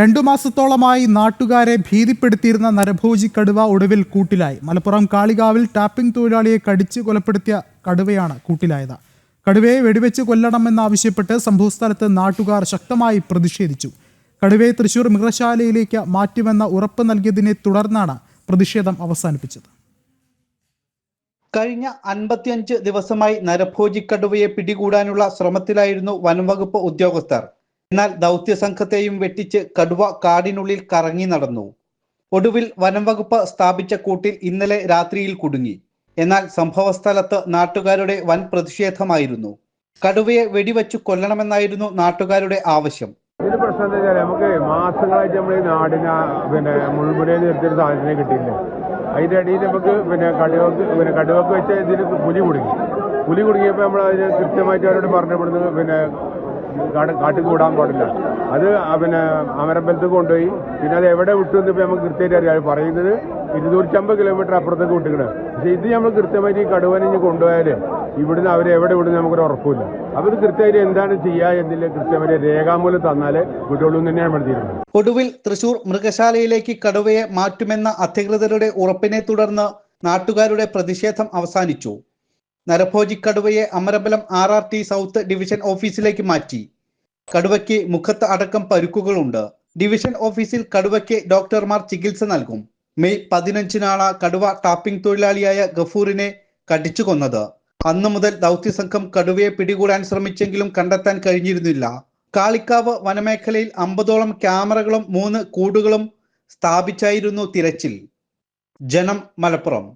രണ്ടു മാസത്തോളമായി നാട്ടുകാരെ ഭീതിപ്പെടുത്തിയിരുന്ന നരഭോജി കടുവ ഒടുവിൽ കൂട്ടിലായി. മലപ്പുറം കാളികാവിൽ ടാപ്പിംഗ് തൊഴിലാളിയെ കടിച്ച് കൊലപ്പെടുത്തിയ കടുവയാണ് കൂട്ടിലായത്. കടുവയെ വെടിവെച്ച് കൊല്ലണമെന്നാവശ്യപ്പെട്ട് സംഭവസ്ഥലത്ത് നാട്ടുകാർ ശക്തമായി പ്രതിഷേധിച്ചു. കടുവയെ തൃശൂർ മൃഗശാലയിലേക്ക് മാറ്റുമെന്ന ഉറപ്പ് നൽകിയതിനെ തുടർന്നാണ് പ്രതിഷേധം അവസാനിപ്പിച്ചത്. കഴിഞ്ഞ അൻപത്തിയഞ്ച് ദിവസമായി നരഭോജിക്കടുവയെ പിടികൂടാനുള്ള ശ്രമത്തിലായിരുന്നു വനംവകുപ്പ് ഉദ്യോഗസ്ഥർ. എന്നാൽ ദൗത്യ സംഘത്തെയും വെട്ടിച്ച് കടുവ കാടിനുള്ളിൽ കറങ്ങി നടന്നു. ഒടുവിൽ വനംവകുപ്പ് സ്ഥാപിച്ച കൂട്ടിൽ ഇന്നലെ രാത്രിയിൽ കുടുങ്ങി. എന്നാൽ സംഭവസ്ഥലത്ത് നാട്ടുകാരുടെ വൻ പ്രതിഷേധമായിരുന്നു. കടുവയെ വെടിവെച്ചു കൊല്ലണമെന്നായിരുന്നു നാട്ടുകാരുടെ ആവശ്യം. ഇതിന് പ്രശ്നം എന്താ വെച്ചാൽ നമുക്ക് മാസങ്ങളായിട്ട് നമ്മൾ ഈ പിന്നെ മുൾമുനയിൽ നിർത്തിയൊരു സാധനത്തിനെ കിട്ടിയില്ല? അതിന്റെ അടിയിൽ നമുക്ക് പിന്നെ കടുവക്ക് പിന്നെ കടുവക്ക് വെച്ച ഇതിന് പുലി കുടുങ്ങി. പുലി കുടുങ്ങിയപ്പോൾ നമ്മൾ അതിന് കൃത്യമായിട്ട് അവരോട് പറഞ്ഞപ്പെടുന്നത് പിന്നെ കാട്ടിൽ കൂടാൻ പാടില്ല. അത് പിന്നെ അമരമ്പലത്ത് കൊണ്ടുപോയി. പിന്നെ അത് എവിടെ വിട്ടു എന്ന് ഇപ്പം നമുക്ക് കൃത്യമായിട്ട് അറിയാം. പറയുന്നത് ഇരുന്നൂറ്റമ്പത് കിലോമീറ്റർ അപ്പുറത്തേക്ക് വിട്ടിക്കണം. പക്ഷേ ഇത് നമ്മൾ കൃത്യമായിട്ട് ഈ കടുവനെ ഇനി കൊണ്ടുപോയാൽ ഇവിടുന്ന് അവരെ എവിടെ നമുക്കൊരു ഉറപ്പില്ല അവർ കൃത്യമായിട്ട് എന്താണ് ചെയ്യുക എന്നില്ല കൃത്യമായിട്ട് രേഖാമൂലം തന്നാൽ വിട്ടുള്ളൂ തന്നെയാണ് പഠിച്ചിരുന്നത് ഒടുവിൽ തൃശൂർ മൃഗശാലയിലേക്ക് കടുവയെ മാറ്റുമെന്ന അധികൃതരുടെ ഉറപ്പിനെ തുടർന്ന് നാട്ടുകാരുടെ പ്രതിഷേധം അവസാനിച്ചു. നരഭോജി കടുവയെ Amarabalam R R T south division ഓഫീസിലേക്ക് മാറ്റി. കടുവയ്ക്ക് മുഖത്ത് അടക്കം പരുക്കുകളുണ്ട്. ഡിവിഷൻ ഓഫീസിൽ കടുവയ്ക്ക് ഡോക്ടർമാർ ചികിത്സ നൽകും. മെയ് പതിനഞ്ചിനാണ് കടുവ ടാപ്പിംഗ് തൊഴിലാളിയായ ഗഫൂറിനെ കടിച്ചു കൊന്നത് അന്നു മുതൽ ദൗത്യസംഘം കടുവയെ പിടികൂടാൻ ശ്രമിച്ചെങ്കിലും കണ്ടെത്താൻ കഴിഞ്ഞിരുന്നില്ല. കാളിക്കാവ് വനമേഖലയിൽ അമ്പതോളം ക്യാമറകളും മൂന്ന് കൂടുകളും സ്ഥാപിച്ചായിരുന്നു തിരച്ചിൽ. ജനം മലപ്പുറം